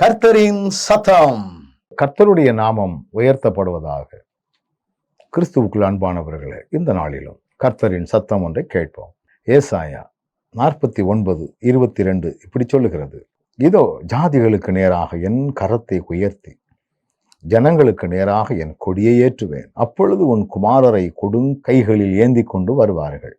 கர்த்தரின் சத்தம். கர்த்தருடைய நாமம் உயர்த்தப்படுவதாக கிறிஸ்துவுக்குள் அன்பானவர்களே இந்த நாளிலும் கர்த்தரின் சத்தம் ஒன்றை கேட்போம். ஏசாயா நாற்பத்தி ஒன்பது இருபத்தி ரெண்டு இப்படி சொல்லுகிறது. இதோ ஜாதிகளுக்கு நேராக என் கரத்தை உயர்த்தி ஜனங்களுக்கு நேராக என் கொடியை ஏற்றுவேன். அப்பொழுது உன் குமாரரை கொடுங்கைகளில் ஏந்தி கொண்டு வருவார்கள்.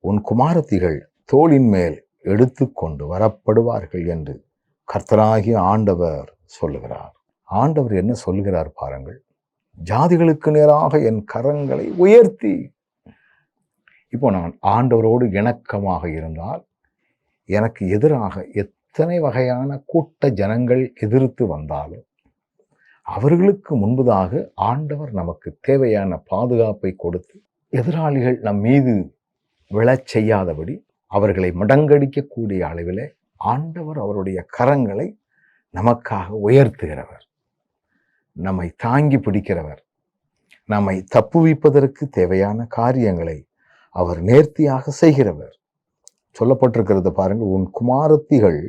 உன் குமாரத்திகள் தோளின் மேல் எடுத்துக்கொண்டு வரப்படுவார்கள் என்று கர்த்தராகிய ஆண்டவர் சொல்லுகிறார். ஆண்டவர் என்ன சொல்கிறார் பாருங்கள். ஜாதிகளுக்கு நேராக என் கரங்களை உயர்த்தி. இப்போ நான் ஆண்டவரோடு இணக்கமாக இருந்தால் எனக்கு எதிராக எத்தனை வகையான கூட்ட ஜனங்கள் எதிர்த்து வந்தாலும் அவர்களுக்கு முன்பதாக ஆண்டவர் நமக்கு தேவையான பாதுகாப்பை கொடுத்து எதிராளிகள் நம் மீது விழச் செய்யாதபடி அவர்களை மடங்கடிக்கக்கூடிய அளவிலே ஆண்டவர் அவருடைய கரங்களை நமக்காக உயர்த்துகிறவர். நம்மை தாங்கி பிடிக்கிறவர். நம்மை தப்புவிப்பதற்கு தேவையான காரியங்களை அவர் நேர்த்தியாக செய்கிறவர். சொல்லப்பட்டிருக்கிறது பாருங்கள் உன் குமாரத்திகள்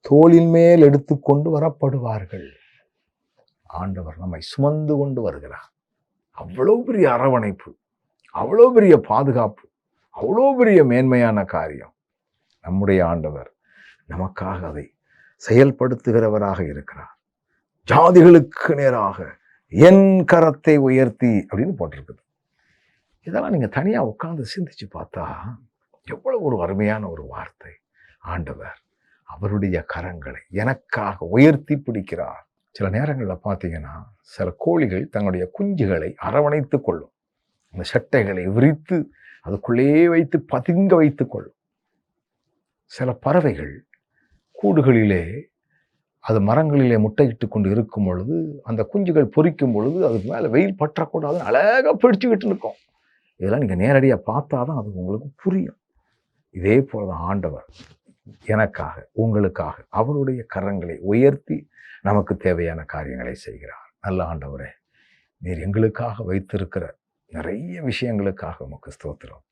தோளின் மேல் எடுத்துக்கொண்டு வரப்படுவார்கள். ஆண்டவர் நம்மை சுமந்து கொண்டு வருகிறார். அவ்வளோ பெரிய அரவணைப்பு அவ்வளோ பெரிய பாதுகாப்பு அவ்வளோ பெரிய மேன்மையான காரியம். நம்முடைய ஆண்டவர் நமக்காக அதை செயல்படுத்துகிறவராக இருக்கிறார். ஜாதிகளுக்கு நேராக என் கரத்தை உயர்த்தி அப்படின்னு போட்டிருக்குது. இதெல்லாம் நீங்கள் தனியாக உட்காந்து சிந்திச்சு பார்த்தா எவ்வளவு ஒரு அருமையான ஒரு வார்த்தை. ஆண்டவர் அவருடைய கரங்களை எனக்காக உயர்த்தி பிடிக்கிறார். சில நேரங்களில் பார்த்தீங்கன்னா சில கோழிகள் தங்களுடைய குஞ்சுகளை அரவணைத்து கொள்ளும். அந்த சட்டைகளை விரித்து அதுக்குள்ளேயே வைத்து பதுங்க வைத்து கொள்ளும். சில பறவைகள் கூடுகளிலே அது மரங்களிலே முட்டையிட்டு கொண்டு இருக்கும் பொழுது அந்த குஞ்சுகள் பொரிக்கும் பொழுது அதுக்கு மேலே வெயில் பற்றக்கூடாது அழகாக பிடிச்சிக்கிட்டு இருக்கும் இதெல்லாம் நீங்கள் நேரடியாக பார்த்தா தான் அது உங்களுக்கு புரியும். இதே போல தான் ஆண்டவர் எனக்காக உங்களுக்காக அவருடைய கரங்களை உயர்த்தி நமக்கு தேவையான காரியங்களை செய்கிறார். நல்ல ஆண்டவரே நீர் எங்களுக்காக வைத்திருக்கிற நிறைய விஷயங்களுக்காக உமக்கு ஸ்தோத்திரம்.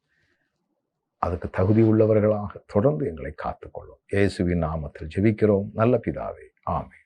அதுக்கு தகுதி உள்ளவர்களாக தொடர்ந்து எங்களை காத்துக்கொள்ளும். இயேசுவின் நாமத்தில் ஜெபிக்கிறோம். நல்ல பிதாவே. ஆமே